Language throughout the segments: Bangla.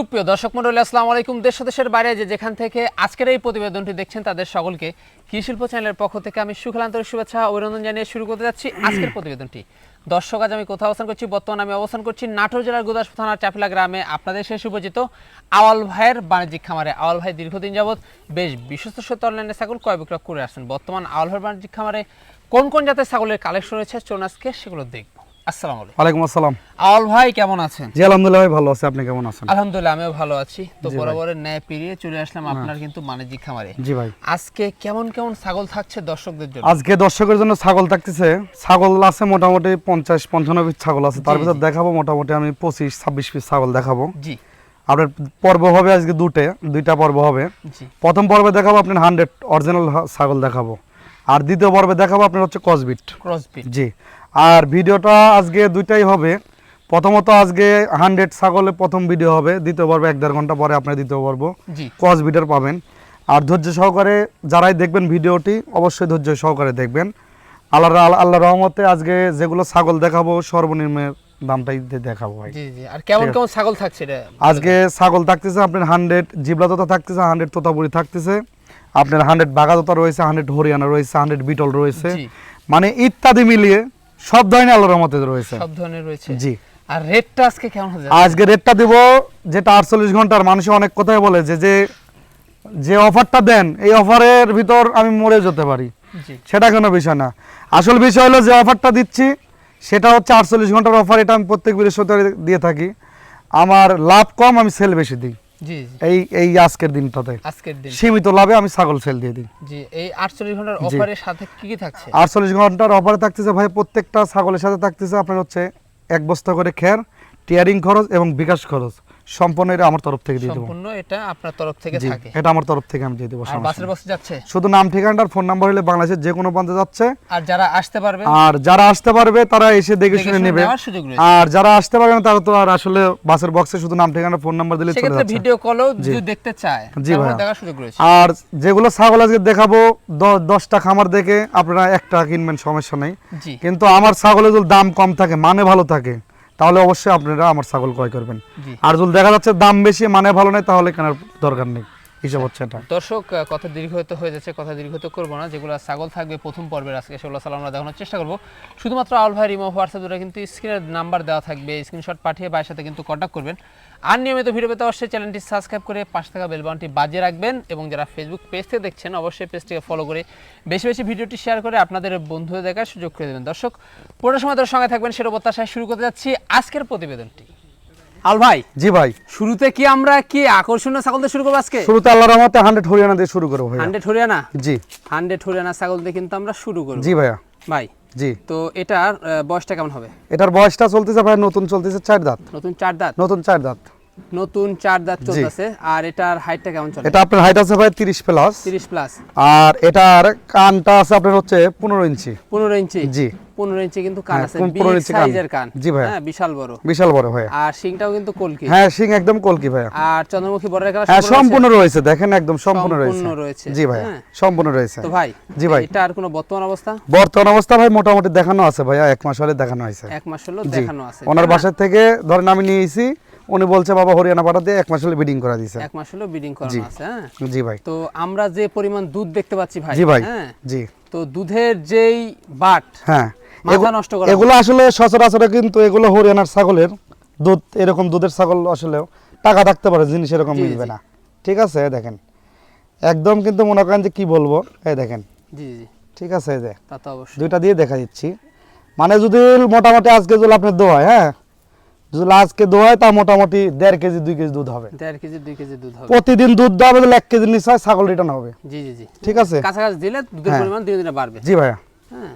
সুপ্রিয় দর্শক মন্ডলী আসসালামু আলাইকুম। দেশ দেশের বাইরে যে যেখান থেকে আজকের এই প্রতিবেদনটি দেখছেন, তাদের সকলকে কৃষি শিল্প চ্যানেলের পক্ষ থেকে আমি সুখলান্তর শুভেচ্ছা অভিনন্দন জানিয়ে শুরু করতে যাচ্ছি আজকের প্রতিবেদনটি। দর্শক, আজ আমি কোথাও অবস্থান করছি? বর্তমানে আমি অবস্থান করছি নাটোর জেলার গুদাসপুর থানার চাপিলা গ্রামে। আপনাদের সে সুপরিচিত আওয়াল ভাইয়ের বাণিজ্যিক খামারে। আওয়াল ভাই দীর্ঘদিন যাবৎ বেশ বিশ্বস্ত সত্য অনলাইনে ছাগল ক্রয় বিক্রয় করে আসছেন। বর্তমান আওয়াল ভাইয়ের বাণিজ্যিক খামারে কোন কোন জাতের ছাগলের কালেকশন রয়েছে? চলুন আজকে সেগুলো দেখব। আসসালামু আলাইকুম। ওয়ালাইকুম আসসালাম। আওয়াল ভাই কেমন আছেন? জি আলহামদুলিল্লাহ ভাই ভালো আছি। আপনি কেমন আছেন? আলহামদুলিল্লাহ আমিও ভালো আছি। তো বরাবরের ন্যায় পেরিয়ে চলে আসলাম আপনার কিন্তু বাণিজ্যিক খামারে। জি ভাই। আজকে কেমন কেমন ছাগল থাকছে দর্শকদের জন্য? আজকে দর্শকের জন্য ছাগল থাকতেছে। ছাগল আছে মোটামুটি পঞ্চাশ পঞ্চান্ন পিস ছাগল আছে। তার ভিতর দেখাবো মোটামুটি আমি পঁচিশ ছাব্বিশ পিস ছাগল দেখাবো। জি। আপনার পর্ব হবে আজকে দুটে দুইটা পর্ব হবে। প্রথম পর্বে দেখাবো আপনার হান্ড্রেড অরিজিনাল ছাগল দেখাবো। আর দ্বিতীয় পর্বে দেখাবো আপনার হচ্ছে কসবিট ক্রসবিট জি। আর ভিডিওটা আজকে দুইটাই হবে। প্রথমত আজকে হান্ড্রেড ছাগলের প্রথম ভিডিও হবে। দ্বিতীয় পর্বে এক দেড় ঘণ্টা পরে আপনার দ্বিতীয় পর্ব। জি। ক্রস বিটার পাবেন। আর ধৈর্য সহকারে যারাই দেখবেন ভিডিওটি অবশ্যই ধৈর্য সহকারে দেখবেন। আল্লাহ আল্লাহ রহমতে আজকে যেগুলো ছাগল দেখাবো সর্বনিম্নের দামটাই দেখাবো ভাই। আর কেমন কেমন ছাগল থাকছে আজকে ছাগল থাকতেছে আপনার হান্ড্রেড জিবলা তোতা থাকতেছে হান্ড্রেড তোতাপুরি থাকতেছে। আপনার হান্ড্রেড বাঘা রয়েছে হান্ড্রেড হরিয়ানা রয়েছে হান্ড্রেড বিটল রয়েছে। মানে ইত্যাদি মিলিয়ে সব ধরনের আলোর রহমতে রয়েছে। সব ধরনের রয়েছে। জি। আর রেটটা আজকে কেমন হবে আজকে রেটটা দিব যেটা আটচল্লিশ ঘণ্টার মানুষ অনেক কথাই বলে যে যে যে অফারটা দেন এই অফারের ভিতর আমি মরে যেতে পারি। সেটা কোনো বিষয় না। আসল বিষয় হলো যে অফারটা দিচ্ছি সেটা হচ্ছে আটচল্লিশ ঘণ্টার অফার এটা আমি প্রত্যেক বৃহস্পতিবার দিয়ে থাকি। আমার লাভ কম আমি সেল বেশি দিই। এই এই আজকের দিনটাতে। আজকের দিন। সীমিত লাভে আমি ছাগল সেল দিয়ে দিই। জি এই আটচল্লিশ ঘণ্টার অফারের সাথে কি কি থাকছে? আটচল্লিশ ঘণ্টার অফারে থাকতেছে ভাই প্রত্যেকটা ছাগলের সাথে থাকতেছে আপনার হচ্ছে এক বস্তা করে খের টিয়ারিং খরচ এবং বিকাশ খরচ। সম্পূর্ণ এটা আমার তরফ থেকে দিয়ে দেবো। সম্পূর্ণ এটা আপনার তরফ থেকে থাকে। এটা আমার তরফ থেকে আমি দিয়ে দেবো আর বাসের যাচ্ছে? শুধু নাম ঠিকানাটার ফোন নাম্বার হলে বাংলাদেশের যে কোনো প্রান্তে যাচ্ছে। আর যারা আসতে পারবে? আর যারা আসতে পারবে তারা এসে দেখে শুনে নেবে। আর যারা আসতে পারবে না তারা তো আর আসলে বাসের বক্সে শুধু নাম ঠিকানা ফোন নাম্বার দিলে চলে যাচ্ছে। ভিডিও কলও যদি দেখতে চায় জি ভাইয়া। দেখার সুযোগ রয়েছে। আর যেগুলো ছাগল আজকে দেখাবো দ- দশটা খামার দেখে আপনারা একটা কিনবেন সমস্যা নেই। কিন্তু আমার ছাগলের দাম কম থাকে মানে ভালো থাকে। তাহলে অবশ্যই আপনারা আমার ছাগল ক্রয় করবেন। আর যদি দেখা যাচ্ছে দাম বেশি মানে ভালো নেই তাহলে কেনার দরকার নেই হিসাব হচ্ছে এটা। দর্শক কথা দীর্ঘায়িত হয়ে যাচ্ছে কথা দীর্ঘায়িত করব না যেগুলো ছাগল থাকবে প্রথম পর্বের আজকে সেগুলো সালাম আমরা দেখানোর চেষ্টা করব। শুধুমাত্র আল ভাই রিমো হোয়াটসঅ্যাপ দুটো কিন্তু স্ক্রিনের নাম্বার দেওয়া থাকবে স্ক্রিনশট পাঠিয়ে ভাইয়ের সাথে কিন্তু কন্ট্যাক্ট করবেন। আর নিয়মিত ভিডিও পেতে অবশ্যই চ্যানেলটি সাবস্ক্রাইব করে পাঁচ থাকা বেলবানটি বাজিয়ে রাখবেন এবং যারা ফেসবুক পেজ থেকে দেখছেন অবশ্যই পেজটিকে ফলো করে বেশি বেশি ভিডিওটি শেয়ার করে আপনাদের বন্ধুদের দেখার সুযোগ করে দেবেন। দর্শক পুরো সময় ধরে সঙ্গে থাকবেন সেটা প্রত্যাশায় শুরু করতে যাচ্ছি আজকের প্রতিবেদনটি। আল ভাই জি ভাই। শুরুতে কি আমরা কি আকর্ষণীয় ছাগল দিয়ে শুরু করব আজকে? শুরুতে আল্লাহ রহমতে হান্ড্রেড হরিয়ানা দিয়ে শুরু করব হান্ড্রেড হরিয়ানা? জি। হান্ড্রেড হরিয়ানা ছাগল দিয়ে কিন্তু আমরা শুরু করব। জি ভাইয়া। ভাই জি। তো এটার বয়সটা কেমন হবে? এটার বয়সটা চলতেছে ভাই নতুন চলতেছে চার দাঁত। নতুন চার দাঁত? নতুন চার দাঁত। নতুন চার দাঁত চলতেছে। আর এটার হাইটটা কেমন চলে? এটা আপনার হাইট আছে ভাই তিরিশ প্লাস তিরিশ প্লাস আর এটার কানটা আছে আপনার হচ্ছে পনেরো ইঞ্চি। পনেরো ইঞ্চি? জি। পনেরো ইঞ্চি কিন্তু কান হ্যাঁ, আছে। 15 ইঞ্চি সাইজের কান। জি ভাই। হ্যাঁ বিশাল বড়। বিশাল বড় ভাইয়া। আর শিংটাও কিন্তু কলকি। হ্যাঁ সিং একদম কলকি ভাইয়া। আর চন্দ্রমুখী বড় রেখা হ্যাঁ সম্পূর্ণ রয়েছে? দেখেন একদম সম্পূর্ণ রয়েছে। সম্পূর্ণ রয়েছে। জি ভাইয়া হ্যাঁ। সম্পূর্ণ রয়েছে। তো ভাই জি ভাই। এটা আর কোনো বর্তমান অবস্থা? বর্তমান অবস্থা ভাই মোটামুটি দেখানো আছে ভাইয়া এক মাস হলে দেখানো হয়েছে। এক মাস হলো দেখানো আছে। ওনার? বাসার থেকে ধরেন আমি নিয়েছি উনি বলছে বাবা হরিয়ানা পাঠাতে এক মাস হলে বিডিং করা দিছে। এক মাস হলো বিডিং করানো আছে হ্যাঁ? জি ভাই। তো আমরা যে পরিমাণ দুধ দেখতে পাচ্ছি ভাই জি ভাই হ্যাঁ? জি। তো দুধের যেই বাট হ্যাঁ মাথা নষ্ট করা এগুলো আসলে সচরাচর কিন্তু এগুলো হরিয়ানার ছাগলের দুধ এরকম দুধের ছাগল আসলেও টাকা থাকতে পারে জিনিস এরকম মিলবে না। ঠিক আছে দেখেন। একদম কিন্তু মনে করেন যে কি বলব এই দেখেন। জি জি ঠিক আছে এই যে দুইটা দিয়ে দেখা দিচ্ছি। মানে যদি মোটামুটি আজকে যদি আপনার দোয়ায় হ্যাঁ? যদি আজকে দোয়ায় তা মোটামুটি দেড় কেজি দুই কেজি দুধ হবে। দেড় কেজি দুই কেজি দুধ হবে। প্রতিদিন দুধ দেওয়া হবে এক কেজি নিচে ছাগল রিটার্ন হবে। জি জি জি। ঠিক আছে? কাছাকাছি দিলে দুধের হ্যাঁ। পরিমাণ দিনে দিনে বাড়বে। জি ভাইয়া। হ্যাঁ।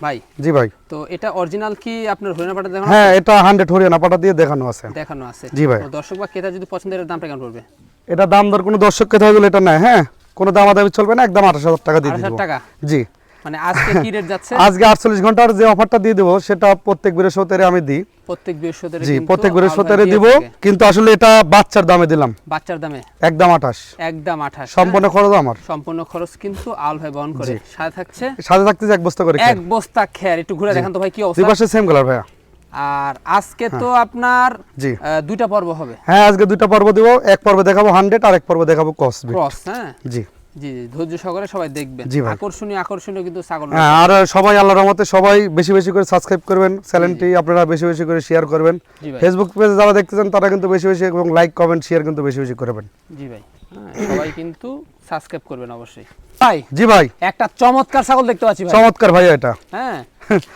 ভাই জি ভাই। তো এটা অরিজিনাল কি আপনার হরিণা পাটা দেখানো হ্যাঁ এটা হান্ড্রেড হরিয়ানা পাটা দিয়ে দেখানো আছে। দেখানো আছে। জি ভাই। দর্শক বা ক্রেতা যদি পছন্দের দামটা কেমন পড়বে? এটা দাম দর কোনো দর্শক কথা হলে এটা নাই হ্যাঁ? কোনো দামাদামি চলবে না একদম আঠাশ হাজার টাকা দিয়ে দিব। টাকা? জি। মানে আজকে কি রেট যাচ্ছে? আজকে আটচল্লিশ ঘণ্টার যে অফারটা দিয়ে দেবো সেটা প্রত্যেক বৃহস্পতিবারে আমি দিই। প্রত্যেক বৃহস্পতিবার জি প্রত্যেক বৃহস্পতিবারে দিব কিন্তু আসলে এটা বাচ্চার দামে দিলাম। বাচ্চার দামে? একদম আঠাশ। একদম আঠাশ। সম্পূর্ণ খরচ আমার। সম্পূর্ণ খরচ কিন্তু আল ভাই বহন করে। সাথে থাকছে? সাথে এক বস্তা করে এক বস্তা খেয়ার একটু ঘুরে দেখান তো ভাই কি দুই অবস্থা? পাশে সেম কালার ভাইয়া। আর আজকে তো আপনার জি। দুইটা পর্ব হবে। হ্যাঁ আজকে দুইটা পর্ব দিব। এক পর্বে দেখাবো হান্ড্রেড আর এক পর্ব দেখাবো কসবি ক্রস হ্যাঁ। জি। জি জি ধৈর্য সহকারে সবাই দেখবেন। জি ভাই। আকর্ষণীয় আকর্ষণীয় কিন্তু ছাগল আর সবাই আল্লাহর রহমতে সবাই বেশি বেশি করে সাবস্ক্রাইব করবেন চ্যানেলটি আপনারা বেশি বেশি করে শেয়ার করবেন। ফেসবুক পেজে যারা দেখতেছেন তারা কিন্তু বেশি বেশি এবং লাইক কমেন্ট শেয়ার কিন্তু বেশি বেশি করবেন জি ভাই। হ্যাঁ, সবাই কিন্তু সাবস্ক্রাইব করবেন অবশ্যই। ভাই জি ভাই। একটা চমৎকার ছাগল দেখতে পাচ্ছি ভাই। চমৎকার ভাই এটা। হ্যাঁ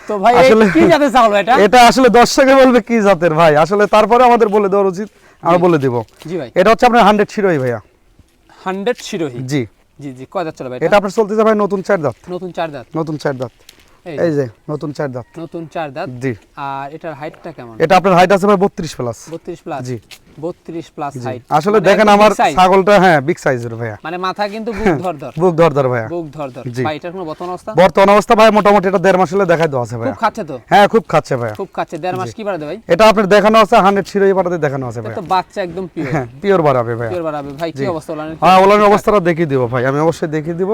তো ভাই আসলে- কি জাতের ছাগল এটা? এটা আসলে দর্শকে বলবে কি জাতের ভাই। আসলে তারপরে আমাদের বলে দেওয়া উচিত আমরা বলে দিব। জি ভাই। এটা হচ্ছে আপনার হান্ড্রেড শিরোই ভাইয়া। হান্ড্রেড শিরোহী। জি। জি জি কয় দাঁত চলে ভাই এটা আপনার চলতেছে ভাই নতুন চার দাঁত। নতুন চার দাঁত। নতুন চার দাঁত। এই যে নতুন চার দাঁত। নতুন চার দাঁত। জি। আর এটার হাইটটা কেমন? এটা আপনার হাইট আছে ভাই বত্রিশ প্লাস বত্রিশ প্লাস জি। বত্রিশ প্লাস হাইট আসলে দেখেন আমার ছাগলটা হ্যাঁ বিগ সাইজের ভাইয়া। মানে মাথা কিন্তু বুক ধর ধর বুক ধর ধর ভাইয়া। বুক ধর ধর ভাই এটার কোনো বর্তমান অবস্থা? বর্তমান অবস্থা ভাই মোটামুটি এটা দেড় মাস হলে দেখাই দেওয়া আছে খুব ভাইয়া খাচ্ছে তো? হ্যাঁ খুব খাচ্ছে ভাইয়া। খুব খাচ্ছে। দেড় মাস কি বাড়াবে ভাই? এটা আপনার দেখানো আছে হান্ড্রেড শিরোই পাটাতে দেখানো আছে ভাইয়া। তো বাচ্চা একদম পিওর হ্যাঁ পিওর বাড়াবে ভাইয়া। পিওর বাড়াবে। ভাই কি অবস্থা হ্যাঁ ওলানের অবস্থাটা দেখিয়ে দিব ভাই। আমি অবশ্যই দেখিয়ে দিব।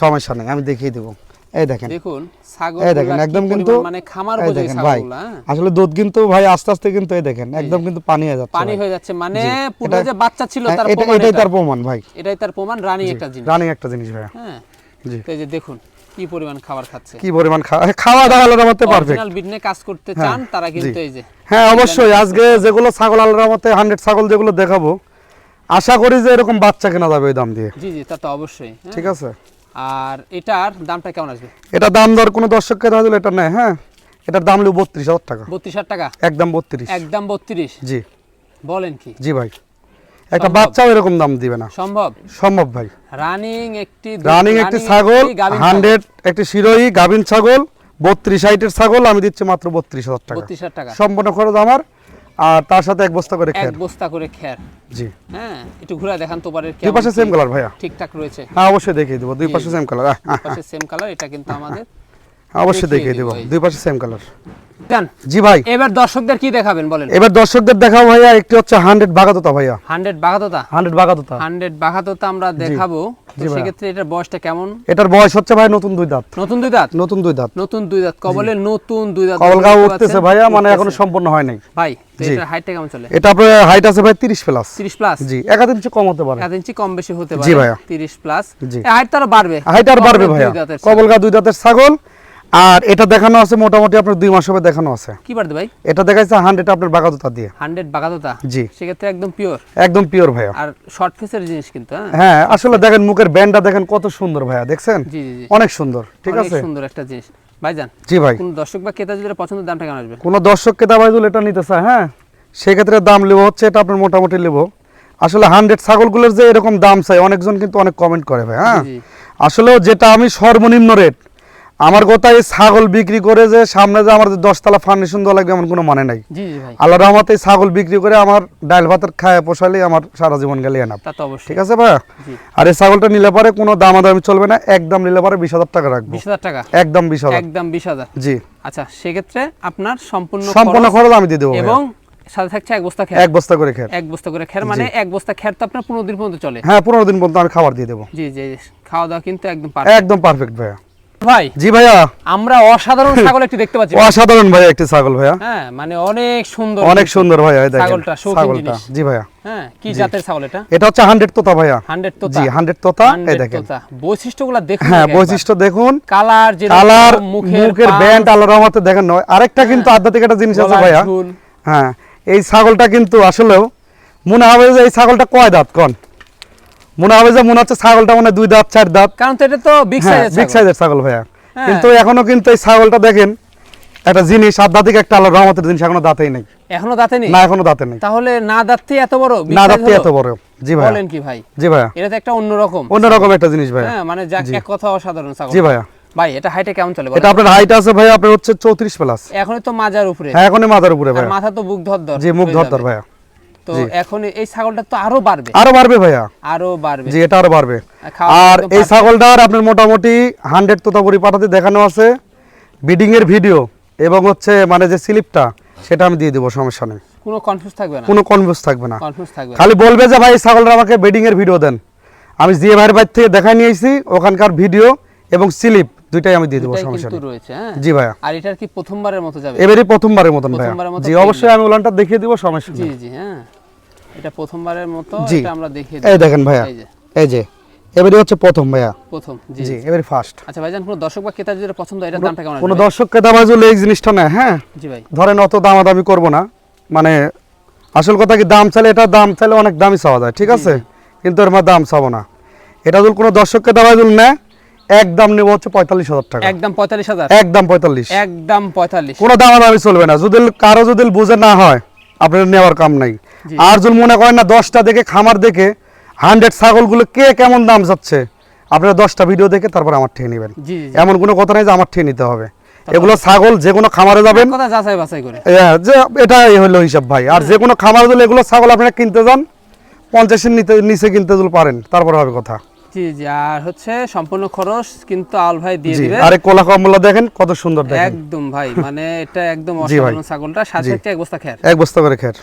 সমস্যা নেই আমি দেখিয়ে দিব। এই দেখেন। দেখুন ছাগল এই দেখেন একদম কিন্তু মানে খামার বোঝাই ভাই। হ্যাঁ? আসলে দুধ কিন্তু ভাই আস্তে আস্তে কিন্তু এই দেখেন একদম কিন্তু পানি হয়ে যাচ্ছে পানি হয়ে যাচ্ছে মানে এটা- যে বাচ্চা ছিল হ্যাঁ, তার প্রমাণ এটাই তার প্রমাণ ভাই। এটাই তার প্রমাণ রানী একটা জিনিস। রানিং একটা জিনিস ভাইয়া হ্যাঁ। জি। এই যে দেখুন কি পরিমাণ খাবার খাচ্ছে। কি পরিমাণ খাওয়া দাওয়া পারফেক্ট অরিজিনাল বিডনে কাজ করতে চান তারা কিন্তু এই যে হ্যাঁ অবশ্যই আজকে যেগুলো ছাগল আলাদার মতে হান্ড্রেড ছাগল যেগুলো দেখাবো আশা করি যে এরকম বাচ্চা কেনা যাবে ওই দাম দিয়ে। জি জি তা তো অবশ্যই হ্যাঁ। ঠিক আছে? আর এটার দামটা কেমন আসবে? এটা দাম দর কোনো দর্শককে দেখা দিলে এটা নেয় হ্যাঁ? এটার দাম লিও বত্রিশ হাজার টাকা। বত্রিশ হাজার টাকা? একদম বত্রিশ। একদম বত্রিশ? জি। বলেন কি? জি ভাই। একটা? বাচ্চাও এরকম দাম দিবে না। সম্ভব? সম্ভব ভাই। রানিং একটি রানিং একটি ছাগল হান্ড্রেড একটি শিরোই গাভিন ছাগল বত্রিশ হাইটের ছাগল আমি দিচ্ছি মাত্র বত্রিশ হাজার টাকা। বত্রিশ হাজার টাকা। সম্পূর্ণ খরচ আমার। আর তার সাথে এক বস্তা করে এক খের। বস্তা করে খের। জি। হ্যাঁ একটু ঘুরে দেখান তোবারের দুই পাশে সেম কালার ভাইয়া। ঠিকঠাক রয়েছে? হ্যাঁ অবশ্যই দেখিয়ে দেবো। দুই পাশে সেম কালার পাশে সেম কালার এটা কিন্তু আমাদের। অবশ্যই দেখিয়ে দেবো। দুই পাশে সেম কালার জি ভাই। এবার দর্শকদের কি দেখাবেন বলেন? এবার দর্শকদের দেখাও ভাইয়া একটি হচ্ছে বাগাতোতা ভাইয়া। হান্ড্রেড বাঘাততা? হান্ড্রেড বাগাতোতা হান্ড্রেড বাঘাততা আমরা দেখাবো। তো। সেক্ষেত্রে এটার বয়সটা কেমন? এটার বয়স হচ্ছে ভাই নতুন দুই দাঁত। নতুন দুই দাঁত? নতুন দুই দাঁত। নতুন দুই দাঁত। কবলে নতুন দুই দাঁত। কবলগাঁও দেখতে উঠতেছে ভাইয়া মানে এখনও সম্পূর্ণ হয় নাই। ভাই তো এটার হাইটটা কেমন চলে? এটা আপনার হাইট আছে ভাই তিরিশ প্লাস তিরিশ প্লাস জি এক আধ ইঞ্চি কম হতে পারে। এক ইঞ্চি কম বেশি হতে জি ভাইয়া। তিরিশ প্লাস জি। হাইট তারা বাড়বে। হাইট আর বাড়বে ভাইয়া। কবলগা দুই দাঁতের ছাগল আর এটা দেখানো আছে মোটামুটি আপনার দুই মাস হবে দেখানো আছে। কি বাড়বে ভাই? এটা দেখাইছে হান্ড্রেড আপনার বাগাতোতা দিয়ে। হান্ড্রেড বাঘাততা জি। সেক্ষেত্রে একদম পিওর একদম পিওর ভাইয়া। আর শর্ট ফেসের জিনিস কিন্তু হ্যাঁ? হ্যাঁ আসলে দেখেন মুখের ব্যান্ডটা দেখেন কত সুন্দর ভাইয়া দেখছেন? জি জি অনেক সুন্দর ঠিক অনেক আছে? সুন্দর একটা জিনিস। ভাইজান জি ভাই। কোন দর্শক বা ক্রেতা যদি এটা পছন্দের দামটা কেমন আসবে। কোনো দর্শককে দাবাইদুল এটা নিতে চায় হ্যাঁ সেক্ষেত্রে দাম নেব হচ্ছে এটা আপনার মোটামুটি নেব। আসলে হান্ড্রেড ছাগলগুলোর যে এরকম দাম চাই অনেকজন কিন্তু অনেক কমেন্ট করে ভাই হ্যাঁ। আসলে যেটা আমি সর্বনিম্ন রেট আমার কথা এই ছাগল বিক্রি করে যে সামনে যে আমার দশতলা ফার্নিশন দেওয়া লাগবে এমন কোনো মানে নাই। আল্লাহ রহমতে এই ছাগল বিক্রি করে আমার ডাল ভাতের খায় পোষালে আমার সারা জীবন গেলে এনাফ। ঠিক আছে ভাই আর এই ছাগলটা নিলে পরে কোনো দামাদামি চলবে না একদম নিলে পারে বিশ হাজার টাকা রাখব। বিশ হাজার টাকা? একদম বিশ হাজার। একদম বিশ হাজার? জি। আচ্ছা সেক্ষেত্রে আপনার সম্পূর্ণ সম্পূর্ণ খরচ খরচ আমি দিয়ে দেবো এবং সাথে থাকছে এক বস্তা খের এক বস্তা করে খের এক বস্তা করে খের মানে এক বস্তা খের তো আপনার পনেরো দিন পর্যন্ত চলে। হ্যাঁ পনেরো দিন পর্যন্ত আমি খাবার দিয়ে দেবো। জি জি খাওয়া দাওয়া কিন্তু একদম একদম পারফেক্ট ভাইয়া। ভাই জি ভাইয়া। আমরা অসাধারণ ছাগল একটি দেখতে পাচ্ছি। অসাধারণ ভাইয়া একটি ছাগল ভাইয়া। হ্যাঁ মানে অনেক সুন্দর অনেক সুন্দর ভাইয়া এই দেখেন ছাগলটা, ছাগলটা। জি ভাইয়া। হ্যাঁ কি জাতের ছাগল এটা? এটা হচ্ছে হান্ড্রেড তোতা ভাইয়া। হান্ড্রেড তোতা। জি হান্ড্রেড তোতা এই দেখেন। বৈশিষ্ট্যগুলো দেখুন হ্যাঁ বৈশিষ্ট্য দেখুন। কালার যে কালার মুখের ব্যান্ড আল্লাহর রহমতে দেখেন নয়। আরেকটা কিন্তু আধ্যাত্মিক একটা জিনিস আছে ভাইয়া। হ্যাঁ এই ছাগলটা কিন্তু আসলেও মনে হবে যে এই ছাগলটা কয় দাঁত কোন? মনে হবে যে মনে হচ্ছে ছাগলটা মানে দুই দাঁত চার দাঁত। কারণ তো এটা তো বিগ হ্যাঁ সাইজের বিগ সাইজের ছাগল। ভাইয়া। হ্যাঁ। কিন্তু এখনও কিন্তু এই ছাগলটা দেখেন একটা জিনিস আধ্যাত্মিক একটা আল্লাহর রহমতের জিনিস এখনও দাঁতেই নেই। এখনও দাঁতে নেই? না এখনও দাঁতে নেই। তাহলে না এত বড়? না এত বড়। জি ভাইয়া। বলেন কি ভাই? জি ভাইয়া। এটা তো একটা অন্যরকম। অন্যরকম একটা জিনিস ভাইয়া। হ্যাঁ মানে যাক এক কথা অসাধারণ ছাগল। জি ভাইয়া। ভাই এটা হাইটে কেমন চলে এটা আপনার হাইট আছে ভাইয়া আপনার হচ্ছে চৌত্রিশ প্লাস এখনই তো মাজার উপরে। হ্যাঁ এখনই মাথার উপরে ভাইয়া। মাথা তো বুক ধর ধর। জি মুখ ধর ধর ভাইয়া। তো এখন এই ছাগলটা তো আরও বাড়বে। আরও বাড়বে ভাইয়া। আরও বাড়বে। জি এটা আরও বাড়বে। আর এই ছাগলটার আপনার মোটামুটি হান্ড্রেড তোতাপুরি পাঠাতে দেখানো আছে। বিডিং এর ভিডিও এবং হচ্ছে মানে যে স্লিপটা সেটা আমি দিয়ে দেবো সমস্যা নেই। কোনো কনফিউজ থাকবে না। কোনো কনভিউজ থাকবে না। কনফিউজ থাকবে। খালি বলবে যে ভাই ছাগলটা আমাকে বেডিং এর ভিডিও দেন। আমি জিএ ভাইয়ের বাইর থেকে দেখাই নিয়েছি ওখানকার ভিডিও এবং স্লিপ। দুইটাই আমি দিয়ে দেবো সমস্যা রয়েছে হ্যাঁ? জি ভাইয়া। আর এটার কি প্রথমবারের মতো যাবে? এবারই প্রথমবারের মতন ভাইয়া। জি অবশ্যই আমি উলানটা দেখিয়ে দিব সমস্যা জি জি হ্যাঁ। এটা প্রথমবারের মতো। এটা আমরা দেখিয়ে এই দেখেন ভাইয়া এই যে। এবারই হচ্ছে প্রথম ভাইয়া। প্রথম জি এবারই ফার্স্ট আচ্ছা ভাইজান কোনো দর্শক বা ক্রেতার যদি পছন্দ এটার দামটা কেমন কোনো দর্শক ক্রেতা ভাই যদি এই জিনিসটা নেয় হ্যাঁ? জি ভাই। ধরেন অত দামাদামি করব না। মানে আসল কথা কি দাম চাইলে এটা দাম চাইলে অনেক দামই চাওয়া যায় ঠিক আছে? কিন্তু এর দাম চাবো না। এটা যদি কোনো দর্শককে দাম যদি নেয় একদম নেব হচ্ছে পঁয়তাল্লিশ হাজার টাকা। একদম পঁয়তাল্লিশ হাজার? একদম পঁয়তাল্লিশ। একদম পঁয়তাল্লিশ। কোনো দামাদামি চলবে না। যদি কারও যদি বুঝে না হয় আপনার নেওয়ার কাম নাই। আর যদি মনে করেন না দশটা দেখে খামার দেখে হান্ড্রেড ছাগলগুলো কে কেমন দাম যাচ্ছে আপনারা দশটা ভিডিও দেখে তারপর আমার ঠেয়ে নেবেন। এমন কোনো কথা নাই যে আমার ঠেয়ে নিতে হবে। এগুলো ছাগল যে কোনো খামারে যাবেন। যে এটাই হলো হিসাব ভাই। আর যে কোনো খামার যদি এগুলো ছাগল আপনারা কিনতে যান পঞ্চাশের নিচে কিনতে পারেন তারপর হবে কথা। জি জি আর হচ্ছে সম্পূর্ণ খরচ কিন্তু আল ভাই দিয়ে দিবে। আরে কোলা কমলা দেখেন কত সুন্দর দেখেন। একদম ভাই মানে এটা একদম অসাধারণ ছাগলটা সাথে একটা এক বস্তা খের। এক বস্তা করে খের।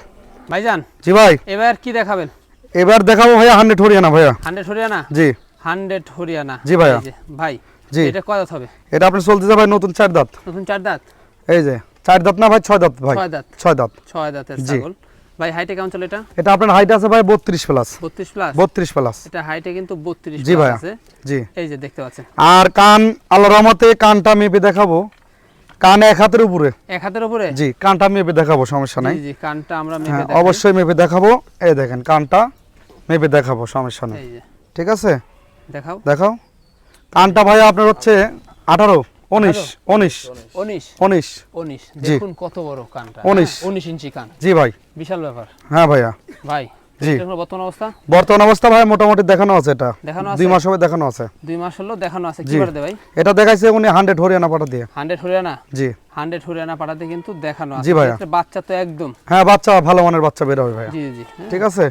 ভাইজান জি ভাই। এবার কি দেখাবেন? এবার দেখাবো ভাইয়া হান্ড্রেড হরিয়ানা ভাইয়া। হান্ড্রেড হরিয়ানা? জি। হান্ড্রেড হরিয়ানা। জি ভাইয়া। ভাই জি। এটা কয় দাঁত হবে? এটা আপনি চলতে যাবে নতুন চার দাঁত। নতুন চার দাঁত? এই যে চার দাঁত না ভাই ছয় দাঁত ভাই। ছয় দাঁত। ছয় দাঁত। ছয় দাঁতের ছাগল। ভাই হাইটে কেমন চলে এটা? এটা আপনার হাইট আছে ভাই বত্রিশ প্লাস বত্রিশ প্লাস বত্রিশ প্লাস এটা হাইটে কিন্তু বত্রিশ জি ভাইয়া। আছে। জি। এই যে দেখতে পাচ্ছেন। আর কান আল্লাহ রহমতে কানটা মেপে দেখাবো। কান এক হাতের উপরে। এক হাতের উপরে? জি কানটা মেপে দেখাবো সমস্যা নাই। জি জি কানটা আমরা মেপে হ্যাঁ দেখাই। অবশ্যই মেপে দেখাবো। এই দেখেন কানটা মেপে দেখাবো সমস্যা নেই। এই যে। ঠিক আছে? দেখাও। দেখাও। কানটা ভাই আপনার হচ্ছে আঠারো। উনিশ উনিশ উনিশ? উনিশ। উনিশ। দেখুন কত বড় কানটা। উনিশ। উনিশ ইঞ্চি কান। জি ভাই। বিশাল ব্যাপার। হ্যাঁ ভাইয়া। ভাই জি। বর্তমান অবস্থা? বর্তমান অবস্থা ভাই মোটামুটি দেখানো আছে এটা। দেখানো দুই মাস হবে দেখানো আছে। দুই মাস হলো দেখানো আছে। কি জি। ভাই? এটা দেখাইছে উনি হান্ড্রেড হরিয়ানা পাঠা দিয়ে। হান্ড্রেড হরিয়ানা? জি। হান্ড্রেড হরিয়ানা পাঠাতে কিন্তু দেখানো আছে। জি। এক্ষেত্রে বাচ্চা তো একদম। হ্যাঁ বাচ্চা ভালো মানের বাচ্চা বের হবে ভাইয়া। জি জি। ঠিক আছে?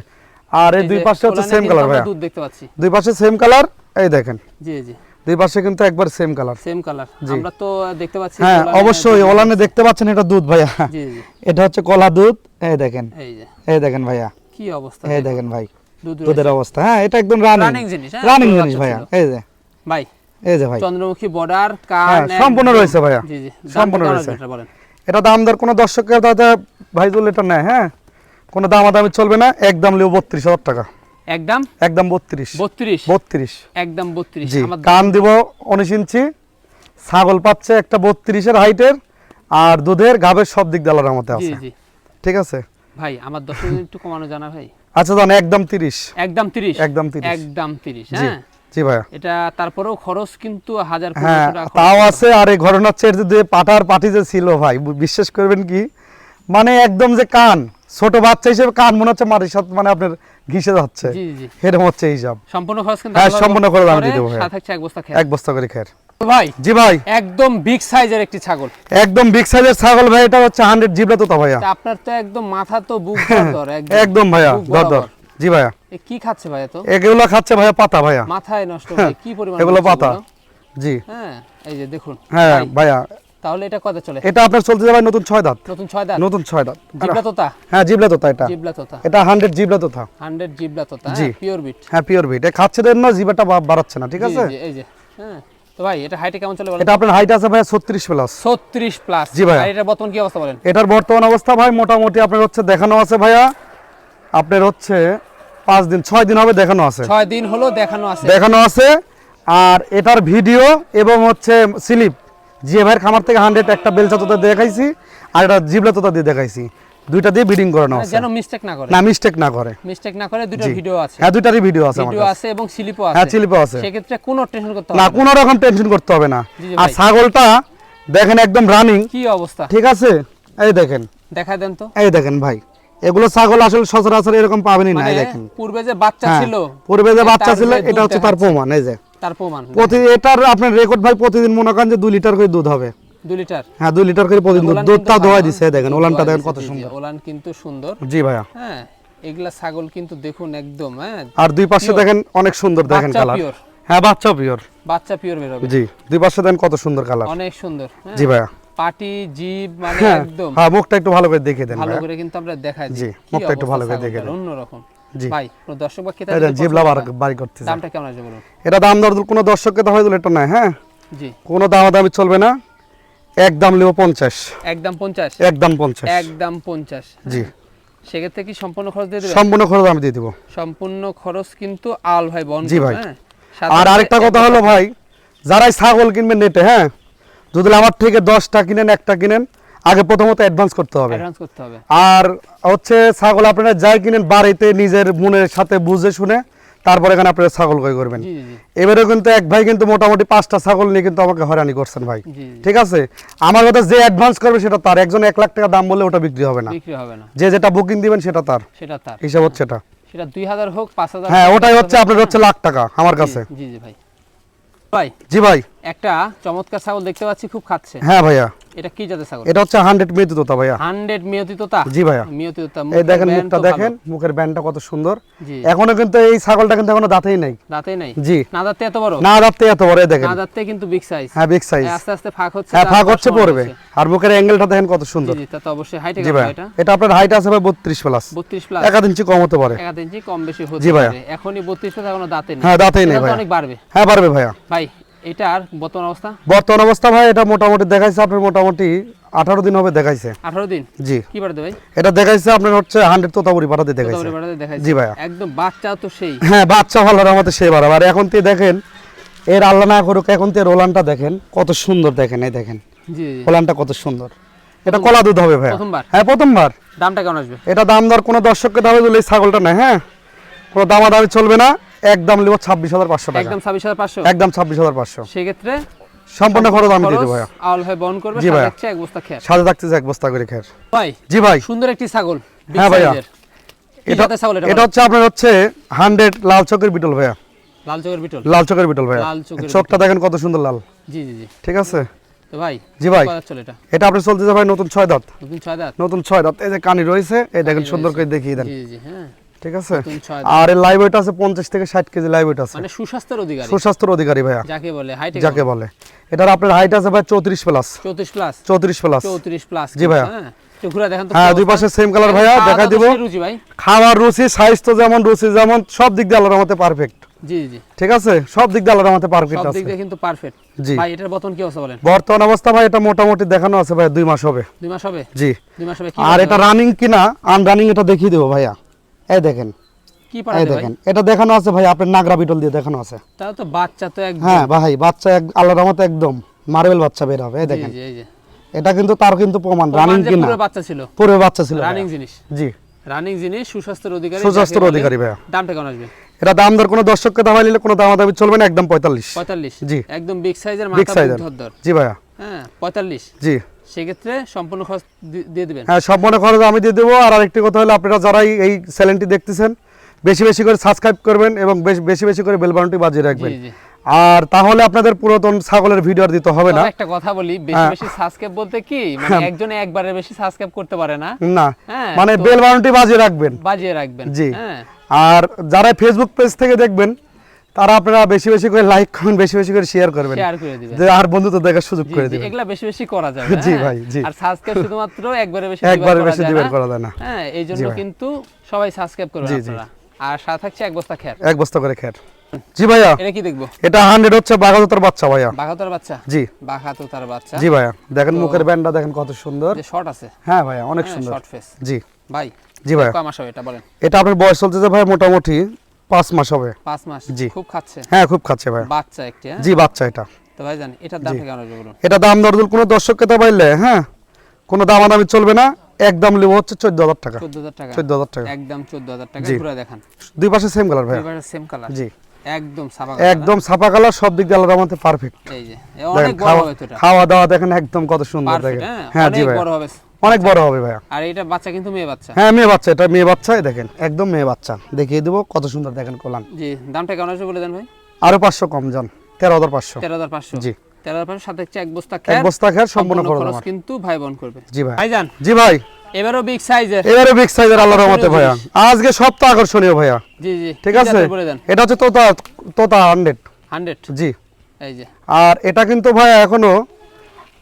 আর এই দুই পাশে হচ্ছে সেম কালার ভাইয়া। দুধ দেখতে পাচ্ছি। দুই পাশে সেম কালার এই দেখেন। জি জি। দুই পাশে কিন্তু একবার সেম কালার সেম কালার আমরা তো দেখতে পাচ্ছি হ্যাঁ অবশ্যই ওলানে দেখতে পাচ্ছেন এটা দুধ ভাইয়া। জি জি। এটা হচ্ছে কলা দুধ। এই দেখেন। এই যে। এই দেখেন ভাইয়া। কি অবস্থা এই দেখেন ভাই। দুধের অবস্থা। হ্যাঁ এটা একদম রানিং রানিং জিনিস হ্যাঁ, রানিং জিনিস ভাইয়া। এই যে। ভাই এই যে ভাই। চন্দ্রমুখী বর্ডার কান হ্যাঁ, সম্পূর্ণ রয়েছে ভাইয়া। জি জি। সম্পূর্ণ রয়েছে। এটা দাম দর কোনো দর্শকের দাদা ভাই জুল এটা নেয় হ্যাঁ? কোনো দামাদামি চলবে না একদম লিও বত্রিশ হাজার টাকা। একদম একদম বত্রিশ। বত্রিশ? বত্রিশ। একদম বত্রিশ। জি আমার কান দিব উনিশ ইঞ্চি। ছাগল পাচ্ছে একটা বত্রিশের হাইটের আর দুধের গাবের সব দিক দালার মতে জি আছে। জি। ঠিক আছে? ভাই আমার দশ মিনিট একটু কমানো জানা ভাই? আচ্ছা জান একদম তিরিশ। একদম তিরিশ? একদম তিরিশ। একদম তিরিশ জি হ্যাঁ? জি ভাইয়া। এটা তারপরেও খরচ কিন্তু হাজার হ্যাঁ টাকা তাও আছে আর এই ঘটনার চেয়ে যে পাটার পাটি যে ছিল ভাই বিশ্বাস করবেন কি? মানে একদম যে কান ছোট বাচ্চা হিসেবে কান মনে হচ্ছে মাটির সাথে মানে আপনার ঘিসে যাচ্ছে। এরকম হচ্ছে হিসাব। সম্পূর্ণ খরচ কিন্তু হ্যাঁ, সম্পূর্ণ করে দিয়ে দেবো, হ্যাঁ। সাথে থাকছে এক বস্তা খেয়ে এক বস্তা করে খের। ভাই জি ভাই। একদম বিগ সাইজের একটি ছাগল। একদম বিগ সাইজের ছাগল ভাই এটা হচ্ছে হান্ড্রেড জিবলা তো ভাইয়া। তা আপনার তো একদম মাথা তো বুক দর একদম ভাইয়া দর দর জি ভাইয়া। এ কি খাচ্ছে ভাই তো? এগুলো খাচ্ছে ভাইয়া পাতা ভাইয়া। মাথায় নষ্ট ভাই কি পরিমাণ এগুলো পাতা। জি। হ্যাঁ এই যে দেখুন। হ্যাঁ ভাই, ভাইয়া। তাহলে এটা কত চলে? এটা আপনার চলতে যাবে নতুন দাঁত। নতুন দাঁত? নতুন দাঁত। জিবলা তোতা হ্যাঁ জিবলা তোতা এটা। জিবলা তোতা এটা হান্ড্রেড জিবলা তোতা হান্ড্রেড জিবলা তোতা। পিওর বিট হ্যাঁ পিওর বিট এটা খাচ্ছে দেন না জিবাটা বাড়াচ্ছে না ঠিক আছে? এই যে হ্যাঁ। তো ভাই এটা হাইটে কেমন চলে বলেন? এটা আপনার হাইট আছে ভাইয়া ছত্রিশ প্লাস 36 প্লাস জি ভাইয়া। এটা বর্তমান কি অবস্থা বলেন? এটার বর্তমান অবস্থা ভাই মোটামুটি আপনার হচ্ছে দেখানো আছে ভাইয়া। আপনার হচ্ছে পাঁচ দিন ছয় দিন হবে দেখানো আছে। 6 দিন হলো দেখানো আছে। দেখানো আছে। আর এটার ভিডিও এবং হচ্ছে স্লিপ। জিএ ভাইয়ের খামার থেকে হান্ড্রেড একটা বেলচা তোতা দেখাইছি আর এটা জিবলা তোতা দিয়ে দেখাইছি। দুইটা দিয়ে বিডিং করানো মানে আছে। যেন মিস্টেক না করে। না মিস্টেক না করে। মিস্টেক না করে দুটো ভিডিও আছে। হ্যাঁ দুইটারই ভিডিও আছে ভিডিও আছে এবং স্লিপও আছে। হ্যাঁ স্লিপও আছে। সেক্ষেত্রে কোনো টেনশন করতে হবে না। কোনো রকম টেনশন করতে হবে না। আর ছাগলটা দেখেন একদম রানিং কি অবস্থা? ঠিক আছে? এই দেখেন। দেখা দেন তো। এই দেখেন ভাই। এগুলো ছাগল আসলে সচরাচর এরকম পাবেনই না মানে এই দেখেন। পূর্বে যে বাচ্চা হ্যাঁ, ছিল পূর্বে যে বাচ্চা ছিল এটা হচ্ছে তার প্রমাণ এই যে। তার প্রমাণ প্রতি এটার আপনার রেকর্ড ভাই প্রতিদিন মনে করেন যে লিটার করে দুধ হবে। 2 লিটার? হ্যাঁ লিটার করে প্রতিদিন দুধ। দুধটা দিছে দেখেন ওলানটা দেখেন কত সুন্দর। ওলান কিন্তু সুন্দর। জি ভাইয়া। হ্যাঁ এগুলা ছাগল কিন্তু দেখুন একদম হ্যাঁ। আর দুই পাশে দেখেন অনেক সুন্দর দেখেন কালার হ্যাঁ বাচ্চা পিওর বাচ্চা পিওর বের হবে। জি দুই পাশে দেখেন কত সুন্দর কালার অনেক সুন্দর হ্যাঁ। জি ভাইয়া। পাটি জিভ মানে হ্যাঁ একদম। হ্যাঁ মুখটা একটু ভালো করে দেখে দেন ভালো করে কিন্তু আমরা দেখাই জি, মুখটা একটু ভালো করে দেখে দিন। অন্যরকম। ভাই কোনো দর্শক বা ক্রেতা এই জিবলা পছন্দ বার হয়, বাড়ি করতেছে। দামটা কেমন আসবে বলুন? এটা দাম দর কোনো দর্শককে তো হয়তো এটা নাই হ্যাঁ? জি। কোনো দামাদামি চলবে না। একদম নেব পঞ্চাশ। একদম পঞ্চাশ? একদম পঞ্চাশ। একদম পঞ্চাশ জি। সেক্ষেত্রে কি সম্পূর্ণ খরচ দিয়ে দেবে সম্পূর্ণ খরচ আমি দিয়ে দেবো। সম্পূর্ণ খরচ কিন্তু আল ভাই বহন জি ভাই। হ্যাঁ? আর আরেকটা কথা হলো ভাই যারাই ছাগল কিনবেন নেটে হ্যাঁ? যদি আমার থেকে দশটা কিনেন একটা কিনেন আগে প্রথমত অ্যাডভান্স করতে হবে। আর হচ্ছে ছাগল আপনারা যাই কিনেন বাড়িতে নিজের মনের সাথে বুঝে শুনে তারপরে এখানে আপনারা ছাগল ক্রয় করবেন। এবারে কিন্তু এক ভাই কিন্তু মোটামুটি পাঁচটা ছাগল নিয়ে কিন্তু আমাকে হয়রানি করছেন ভাই। ঠিক আছে? আমার কথা যে অ্যাডভান্স করবে সেটা তার। একজন এক লাখ টাকা দাম বললে ওটা বিক্রি হবে না। বিক্রি হবে না। যে যেটা বুকিং দিবেন সেটা তার। সেটা তার। হিসাব হচ্ছে এটা। সেটা দুই হাজার হোক পাঁচ হাজার হ্যাঁ ওটাই হচ্ছে আপনার হচ্ছে লাখ টাকা আমার কাছে। জি জি ভাই। ভাই জি ভাই। একটা চমৎকার ছাগল দেখতে পাচ্ছি খুব খাচ্ছে। হ্যাঁ ভাইয়া। এটা কি জাতের ছাগল? এটা হচ্ছে হান্ড্রেড মেয়ে তোতা ভাইয়া। হান্ড্রেড মিয়তিততা জি ভাইয়া। মিয়তিততা এই দেখেন মুখটা দেখেন মুখের ব্যান্ডটা কত সুন্দর। জি। এখনও কিন্তু এই ছাগলটা কিন্তু এখনও দাঁতেই নাই। দাঁতে নাই? জি। না দাঁতে এত বড়? না দাঁতে এত বড় দেখেন। না দাঁতে কিন্তু বিগ সাইজ হ্যাঁ বিগ সাইজ আস্তে আস্তে ফাঁক হচ্ছে হ্যাঁ ফাঁক হচ্ছে পড়বে। আর মুখের অ্যাঙ্গেলটা দেখেন কত সুন্দর। জি তা তো অবশ্যই হাইটে এটা। এটা আপনার হাইট আছে ভাই বত্রিশ প্লাস বত্রিশ প্লাস এক আধ ইঞ্চি কম হতে পারে। এক আধ ইঞ্চি কম বেশি হতে পারে। এখনই বত্রিশ প্লাস এখনও দাঁতে নেই। হ্যাঁ দাঁতেই নেই ভাইয়া। অনেক বাড়বে। হ্যাঁ পারবে ভাইয়া। ভাই এটার বর্তমান অবস্থা? বর্তমান অবস্থা ভাই এটা মোটামুটি দেখাইছে আপনার মোটামুটি আঠারো দিন হবে দেখাইছে। আঠারো দিন? জি। কি ভাই? এটা দেখাইছে আপনার হচ্ছে হান্ড্রেড পাঠাতে দেখাইছে। তোতাপুরি পাড়াতে দেখাইছে। জি ভাইয়া। একদম বাচ্চা তো সেই। হ্যাঁ বাচ্চা ভালো আমাদের সে বাড়াবে এখন দেখেন এর আল্লাহ না করুক এখন তুই রোলানটা দেখেন কত সুন্দর দেখেন এই দেখেন। রোলানটা কত সুন্দর। এটা কলা দুধ হবে ভাইয়া। প্রথমবার? হ্যাঁ প্রথমবার। দামটা কেমন আসবে? এটা দাম দর কোনো দর্শককে দামে দিলে ছাগলটা না হ্যাঁ? কোনো দামাদামি চলবে না। একদম নেব ছাব্বিশ হাজার পাঁচশো টাকা। একদম ছাব্বিশ হাজার পাঁচশো? একদম ছাব্বিশ হাজার পাঁচশো। সেক্ষেত্রে সম্পূর্ণ খরচ আমি দিয়ে দেবো ভাইয়া। আউল ভাই বহন করবে জি ভাইয়া। এক বস্তা সাথে থাকতেছে এক বস্তা করে খের। ভাই জি ভাই। সুন্দর একটি ছাগল হ্যাঁ ভাইয়া। এটা ছাগল এটা হচ্ছে আপনার হচ্ছে হান্ড্রেড লাল চকের বিটল ভাইয়া। লাল চোখের বিটল? লাল চকের বিটল ভাইয়া। চোখটা দেখেন কত সুন্দর লাল। জি জি জি। ঠিক আছে? তো ভাই জি ভাই। এটা? এটা আপনি চলতেছে ভাই নতুন ছয় দাঁত। নতুন ছয় দাঁত? নতুন ছয় দাঁত। এই যে কানি রয়েছে এই দেখেন সুন্দর করে দেখিয়ে দেন। জি জি হ্যাঁ। ঠিক আছে? আর লাইভ ওয়েট আছে পঞ্চাশ থেকে ষাট কেজি লাইভ ওয়েট আছে। মানে সুস্বাস্থ্যের অধিকারী। সুস্বাস্থ্যের অধিকারী ভাইয়া। যাকে বলে হাইট যাকে বলে। এটার আপনার হাইট আছে ভাই চৌত্রিশ প্লাস চৌত্রিশ প্লাস চৌত্রিশ প্লাস চৌত্রিশ প্লাস জি ভাইয়া। হ্যাঁ। হ্যাঁ কি দুই পাশে সেম কালার ভাইয়া দেখা দিব। সেই রুচি ভাই। খাওয়ার রুচি সাইজ তো যেমন রুচি যেমন সব দিক দিয়ে আল্লাহর মতে পারফেক্ট জি জি। ঠিক আছে? সব দিক দিয়ে আল্লাহর মতে পারফেক্ট সব আছে। দিক দিয়ে কিন্তু পারফেক্ট জি। ভাই এটার বতন কি অবস্থা বলেন? বর্তমান অবস্থা ভাই এটা মোটামুটি দেখানো আছে ভাই দুই মাস হবে। দুই মাস হবে? জি। দুই মাস হবে আর এটা রানিং কিনা আনরানিং এটা দেখিয়ে দেবো ভাইয়া। এই দেখেন। কি এই দেখেন এটা দেখানো আছে ভাই আপনার নাগরা বিটল দিয়ে দেখানো আছে। তাও তো বাচ্চা তো একদম। হ্যাঁ ভাই বাচ্চা এক আল্লাহর মতে একদম। মার্বেল বাচ্চা বের হবে এই দেখেন। এটা কিন্তু তার কিন্তু প্রমাণ রানিং যে কিনা। পুরো বাচ্চা ছিল। পুরো বাচ্চা ছিল রানিং জিনিস। জি। রানিং জিনিস সুস্বাস্থ্যের অধিকারী সুস্বাস্থ্যের। অধিকারী ভাইয়া। দামটা কেমন আসবে? এটা দাম দর কোনো দর্শককে দামা নিলে কোনো দামাদামি চলবে না একদম পঁয়তাল্লিশ। পঁয়তাল্লিশ। জি। একদম বিগ সাইজের মাথা ধর জি ভাইয়া। হ্যাঁ পঁয়তাল্লিশ। জি। সেক্ষেত্রে সম্পূর্ণ খরচ দিয়ে দিবেন। হ্যাঁ মনে খরচ আমি দিয়ে দেবো। আর আরেকটি কথা হলো আপনারা যারাই এই চ্যানেলটি দেখতেছেন বেশি বেশি করে সাবস্ক্রাইব করবেন এবং বেশ- বেশি বেশি করে বেল বাটনটি বাজিয়ে রাখবেন। আর তাহলে আপনাদের পুরাতন ছাগলের ভিডিও আর দিতে হবে না। একটা কথা বলি বেশি হ্যাঁ। বেশি সাবস্ক্রাইব বলতে কি মানে একজনে একবারে বেশি সাবস্ক্রাইব করতে পারে না। না। হ্যাঁ, মানে বেল বাটনটি বাজিয়ে রাখবেন। বাজিয়ে রাখবেন। জি। হ্যাঁ। আর যারা ফেসবুক পেজ থেকে দেখবেন তারা আপনারা বেশি বেশি করে লাইক কমেন্ট বেশি বেশি করে শেয়ার করবেন। শেয়ার করে দিবেন। আর বন্ধু তো দেখার সুযোগ করে দিবেন। এগুলা বেশি বেশি করা যাবে জি হ্যাঁ? ভাই, জি। আর সাবস্ক্রাইব শুধুমাত্র একবারে বেশি একবারে বেশি দিবেন করা যায় না। হ্যাঁ এই জন্য কিন্তু সবাই সাবস্ক্রাইব করবেন। আপনারা। আর সাথে থাকছে এক বস্তা খেয়ার এক বস্তা করে খের। জি ভাইয়া এটা কি দেখব? এটা হান্ড্রেড হচ্ছে বাঘাদতার বাচ্চা ভাইয়া। বাঘাতর বাচ্চা? জি। বাঘাতো তার বাচ্চা। জি ভাইয়া দেখেন মুখের ব্যান্ডটা দেখেন কত সুন্দর। যে শর্ট আছে। হ্যাঁ ভাইয়া অনেক সুন্দর। শর্ট ফেস জি। ভাই জি ভাইয়া। কয় মাস হবে এটা বলেন। এটা আপনার বয়স চলতেছে ভাই মোটামুটি। পাঁচ মাস হবে। পাঁচ মাস? জি। খুব খাচ্ছে? হ্যাঁ খুব খাচ্ছে ভাই। বাচ্চা একটি হ্যাঁ? জি বাচ্চা এটা। তো ভাই জান এটার দাম কেমন আসবে বলুন? এটা দাম দর কোনো দর্শককে তো পাইলে হ্যাঁ? কোনো দামাদামি চলবে না। একদম নেব হচ্ছে চোদ্দ হাজার টাকা। চোদ্দ হাজার টাকা। চোদ্দ হাজার টাকা। একদম চোদ্দ হাজার টাকা। জি। ঘুরে দেখান। দুই পাশে সেম কালার ভাইয়া। সেম কালার জি। একদম সাবা একদম ছাপা কালার সব দিক দিয়ে আলাদা আমাদের পারফেক্ট এই যে অনেক বড় হবে তো এটা। খাওয়া দাওয়া দেখেন একদম কত সুন্দর দেখেন। হ্যাঁ হ্যাঁ জি অনেক বড় হবে। অনেক বড় হবে ভাইয়া। আর এটা বাচ্চা কিন্তু মেয়ে বাচ্চা? হ্যাঁ মেয়ে বাচ্চা এটা মেয়ে বাচ্চা দেখেন একদম মেয়ে বাচ্চা। দেখিয়ে দেবো কত সুন্দর দেখেন কোলান জি দামটা কেমন আসবে বলে দেন ভাই? আরও পাঁচশো কম যান তেরো হাজার পাঁচশো। তেরো হাজার পাঁচশো। জি। তেরো হাজার পাঁচশো সাথে হচ্ছে এক বস্তা এক বস্তা খের সম্পূর্ণ খরচ আমার। কিন্তু ভাই বহন করবে। জি ভাই। ভাই যান জি ভাই। এবারও বিগ সাইজের এবারে বিগ সাইজের আল্লাহর রহমতে ভাইয়া। আজকে সব তো আকর্ষণীয় ভাইয়া। জি জি। ঠিক কি আছে জাতের বলে দেন। এটা হচ্ছে তোতা তোতা হান্ড্রেড হান্ড্রেড জি। এই যে। আর এটা কিন্তু ভাইয়া এখনও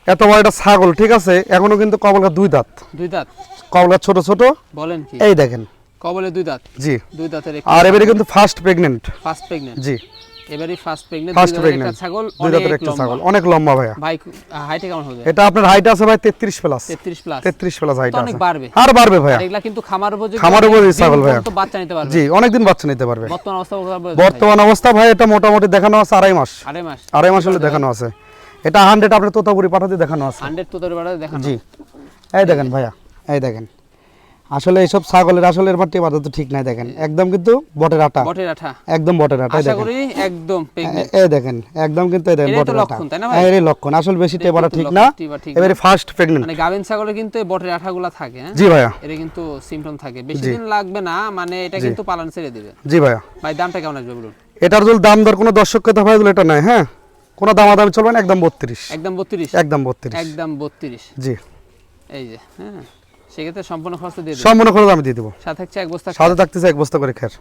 এত বড় একটা ছাগল ঠিক আছে? এখনও কিন্তু কবলকা দুই দাঁত। দুই দাঁত? কবলকা ছোট ছোট। বলেন কি? এই দেখেন। কবলে দুই দাঁত? জি। দুই দাঁতের আর এবারে কিন্তু ফার্স্ট প্রেগনেন্ট ফার্স্ট প্রেগনেন্ট জি। এবারই ফার্স্ট প্রেগনেন্ট ফার্স্ট একটা প্রেগনেন্ট ছাগল দুই দাঁতের একটা ছাগল। অনেক লম্বা ভাইয়া। ভাই হাইটে কেমন হবে? এটা আপনার হাইট আছে ভাই তেত্রিশ প্লাস 33 প্লাস তেত্রিশ প্লাস হাইট তো অনেক বাড়বে। আর বাড়বে ভাইয়া। এগুলা কিন্তু খামার উপযোগী খামার অনেক উপযোগী ছাগল ভাইয়া। পর্যন্ত বাচ্চা নিতে পারবে। জি অনেকদিন বাচ্চা নিতে পারবে। বর্তমান অবস্থা বর্তমান অবস্থা ভাই এটা মোটামুটি দেখানো আছে আড়াই মাস। আড়াই মাস। আড়াই মাস হলে দেখানো আছে। এটা হান্ড্রেড আপনার তোতাপুরি পাঠাতে দেখানো আছে। 100 তো তোর বাড়া দেখানো জি। এই দেখেন ভাইয়া এই দেখেন। আসলে এইসব ছাগলের আসলে এর মাটি বাধা তো ঠিক নাই দেখেন। একদম কিন্তু বটের আটা। বটের আঠা। একদম বটের আটা আশা করি একদম। এই দেখেন একদম কিন্তু এই দেখেন বটের আটা। লক্ষণ, তাই না ভাই? হ্যাঁ, লক্ষণ। আসলে বেশি টেবাটা ঠিক না। এবারে ফার্স্ট প্রেগনেন্ট মানে গাভিন ছাগলে কিন্তু এই বটের আঠাগুলা থাকে হ্যাঁ? জি ভাইয়া। এটা কিন্তু সিমটম থাকে। বেশি দিন লাগবে না মানে এটা কিন্তু পালন ছেড়ে দিবে। জি ভাইয়া। ভাই দামটা কেমন আসবে বলুন? এটার যদি দাম দর কোনো দর্শককে দেখা হয় এটা নাই হ্যাঁ? কোনো দামাদামি চলবে না একদম বত্রিশ। একদম বত্রিশ? একদম বত্রিশ। একদম বত্রিশ। জি। এই যে হ্যাঁ সেক্ষেত্রে সম্পূর্ণ খরচ দিয়ে দেবে। সম্পূর্ণ খরচ আমি দিয়ে দেবো। সাথে থাকছে এক বস্তা সাথে থাকতেছে এক বস্তা করে খের।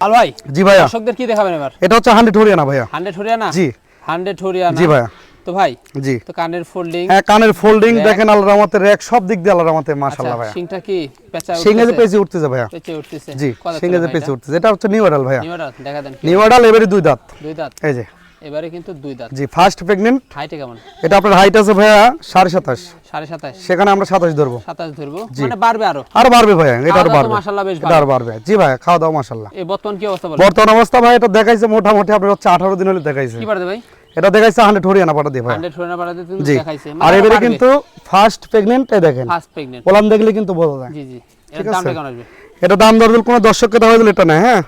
আল ভাই জি ভাইয়া। দর্শকদের কি দেখাবেন এবার? এটা হচ্ছে হান্ড্রেড হরিয়ানা ভাইয়া। হান্ড্রেড হরিয়ানা? জি। হান্ড্রেড হরিয়ানা। জি ভাইয়া। তো ভাই জি। তো কানের ফোল্ডিং। হ্যাঁ কানের ফোল্ডিং দেখেন আল্লাহর রহমতে র্যাক সব দিক দিয়ে আল্লাহর রহমতে মাশাআল্লাহ ভাইয়া। সিংটা কি পেঁচা যে উঠতেছে? পেঁচে উঠতেছে ভাইয়া। পেঁচে উঠতেছে। জি সিঙ্গে যে পেঁচে? উঠতেছে। এটা হচ্ছে নিউ অ্যাডাল ভাইয়া। নিউডাল দেখা দেন। এবারে দুই দাঁত। দুই দাঁত। এই যে। এবারে কিন্তু দুই দাঁত। জি ফার্স্ট প্রেগনেন্ট হাইটে কেমন? এটা আপনার হাইট আছে ভাইয়া সাড়ে সাতাশ। সাড়ে সাতাশ। সেখানে আমরা সাতাশ ধরবো। সাতাশ ধরবো। মানে বাড়বে আরও। আর বাড়বে ভাইয়া এটা আর বাড়বে। মাশাআল্লাহ বেশ এটা। আর বাড়বে। জি ভাইয়া খাওয়া দাওয়া এই বর্তমান কি অবস্থা বর্তমান অবস্থা ভাই এটা দেখাইছে মোটামুটি আপনার হচ্ছে আঠারো দিন হলে দেখাইছে। কি পারবে ভাই? এটা দেখাইছে হান্ড্রেড হরিয়ানা পাঠা দিয়ে ভাইয়া। হান্ড্রেড হরিয়ানা পাড়াতে কিন্তু দেখাইছে। আর এবারে কিন্তু ফার্স্ট প্রেগনেন্ট এই দেখেন। ফার্স্ট প্রেগনেন্ট ওলাম দেখলে কিন্তু বোঝা যায়। জি জি। ঠিক আছে। কেমন আসবে? এটা দাম দর দিলে কোনো দর্শককে দেওয়া দিলে এটা না হ্যাঁ?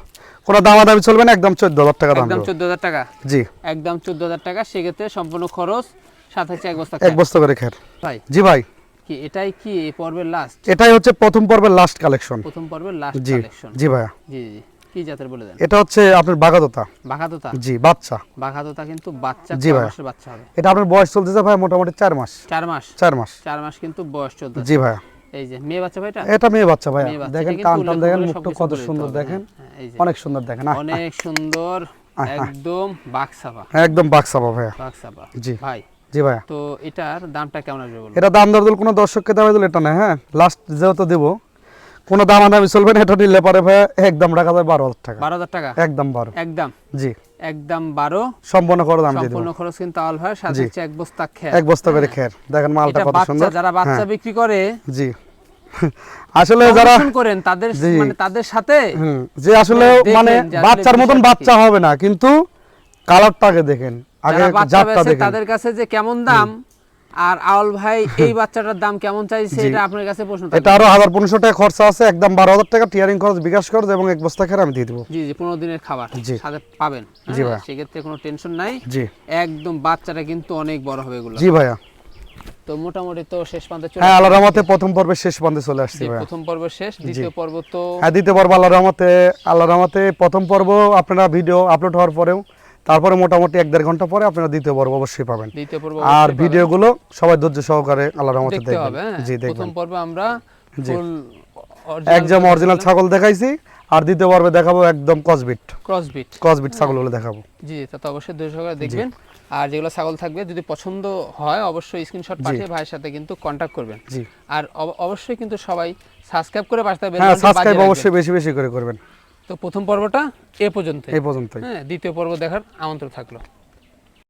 কোনো দামাদামি চলবে না একদম চোদ্দ হাজার টাকা দাম একদম। চোদ্দ হাজার টাকা? জি। একদম চোদ্দ হাজার টাকা সেক্ষেত্রে সম্পূর্ণ খরচ সাথে হচ্ছে এক বস্তা এক বস্তা করে খের ভাই। জি ভাই। কি এটাই কি এই পর্বের লাস্ট এটাই হচ্ছে প্রথম পর্বের লাস্ট কালেকশন প্রথম পর্বের লাস্ট কালেকশন জি ভাইয়া। জি জি কি জাতের বলে দেন? এটা হচ্ছে আপনার বাগাদোতা বাঘাতোতা জি বাচ্চা। বাঘাতোতা কিন্তু বাচ্চা জি ভাই। বাচ্চা হবে। এটা আপনার বয়স চলতেছে ভাই মোটামুটি চার মাস। চার মাস? চার মাস। চার মাস কিন্তু বয়স চোদ্দ জি ভাইয়া। এই যে মেয়ে বাচ্চা ভাইটা? এটা মেয়ে বাচ্চা ভাইয়া। দেখেন এটা কান কিন্তু টান উল্লেখ দেখেন মুখটা কত সুন্দর দেখেন হ্যাঁ, এই যে। অনেক সুন্দর দেখেন অনেক সুন্দর একদম বাক্সাবা। একদম বাক্সাবা ভাইয়া। বাক্সাবা। জি। ভাই জি ভাইয়া। তো এটার দামটা কেমন আসবে বলুন? এটা দাম কোনো দর্শককে দেওয়া দিলে এটা না হ্যাঁ? লাস্ট যেহেতু দেবো কোনো দামাদামি চলবে না এটা নিলে পারে ভাইয়া একদম রাখা যায় বারো হাজার টাকা। বারো হাজার টাকা? একদম বারো। একদম? জি। একদম বারো? সম্পূর্ণ দাম খরচ কিন্তু আল ভাই সাথে এক বস্তা খের এক বস্তা করে খের দেখেন মালটা কত সুন্দর। যারা বাচ্চা হ্যাঁ, বিক্রি করে জি। আসলে যারা করেন তাদের মানে তাদের সাথে যে আসলে মানে বাচ্চার মতন বাচ্চা হবে না কিন্তু কালারটাকে দেখেন আগে জাতটা দেখেন। তাদের কাছে যে কেমন দাম আর ভাই এই বাচ্চাটার দাম কেমন চাইছে এটা আপনার কাছে প্রশ্ন এটা আরও হাজার পনেরোশো টাকা খরচা আছে একদম বারো হাজার টাকা টিয়ারিং খরচ বিকাশ খরচ এবং এক বস্তা আমি দিয়ে দেবো। জি জি পনেরো দিনের খাবার সাথে পাবেন। জি হ্যাঁ, ভাই। সেক্ষেত্রে কোনো টেনশন নাই। জি। একদম বাচ্চাটা কিন্তু অনেক বড় হবে এগুলো। জি ভাইয়া। তো মোটামুটি তো শেষ প্রান্তে চলে হ্যাঁ আল্লাহ রহমতে প্রথম পর্বের শেষ পর্বে চলে আসছি জি, ভাইয়া। প্রথম পর্ব শেষ দ্বিতীয় পর্ব তো হ্যাঁ দিতে পারব আল্লাহ রহমতে আল্লাহ রহমতে প্রথম পর্ব আপনারা ভিডিও আপলোড হওয়ার পরেও তারপরে মোটামুটি এক দেড় ঘণ্টা পরে আপনারা দ্বিতীয় পর্ব অবশ্যই পাবেন। দ্বিতীয় পর্ব আর ভিডিওগুলো সবাই ধৈর্য সহকারে আল্লাহ রহমতে দেখবেন। হ্যাঁ প্রথম পর্বে আমরা ফুল একদম অরিজিনাল ছাগল দেখাইছি আর দ্বিতীয় পর্বে দেখাবো একদম কসবিট ক্রসবিট কসবিট ছাগলগুলো দেখাবো। জি তা তো অবশ্যই ধৈর্য সহকারে দেখবেন। আর যেগুলো ছাগল থাকবে যদি পছন্দ হয় অবশ্যই স্ক্রিনশট পাঠিয়ে ভাইয়ের সাথে কিন্তু কন্ট্যাক্ট করবেন। জি। আর অবশ্যই কিন্তু সবাই সাবস্ক্রাইব করে পাশে থাকবেন হ্যাঁ সাবস্ক্রাইব অবশ্যই বেশি বেশি করে করবেন। তো প্রথম পর্বটা এ পর্যন্ত এ পর্যন্ত হ্যাঁ দ্বিতীয় পর্ব দেখার আমন্ত্রণ থাকল।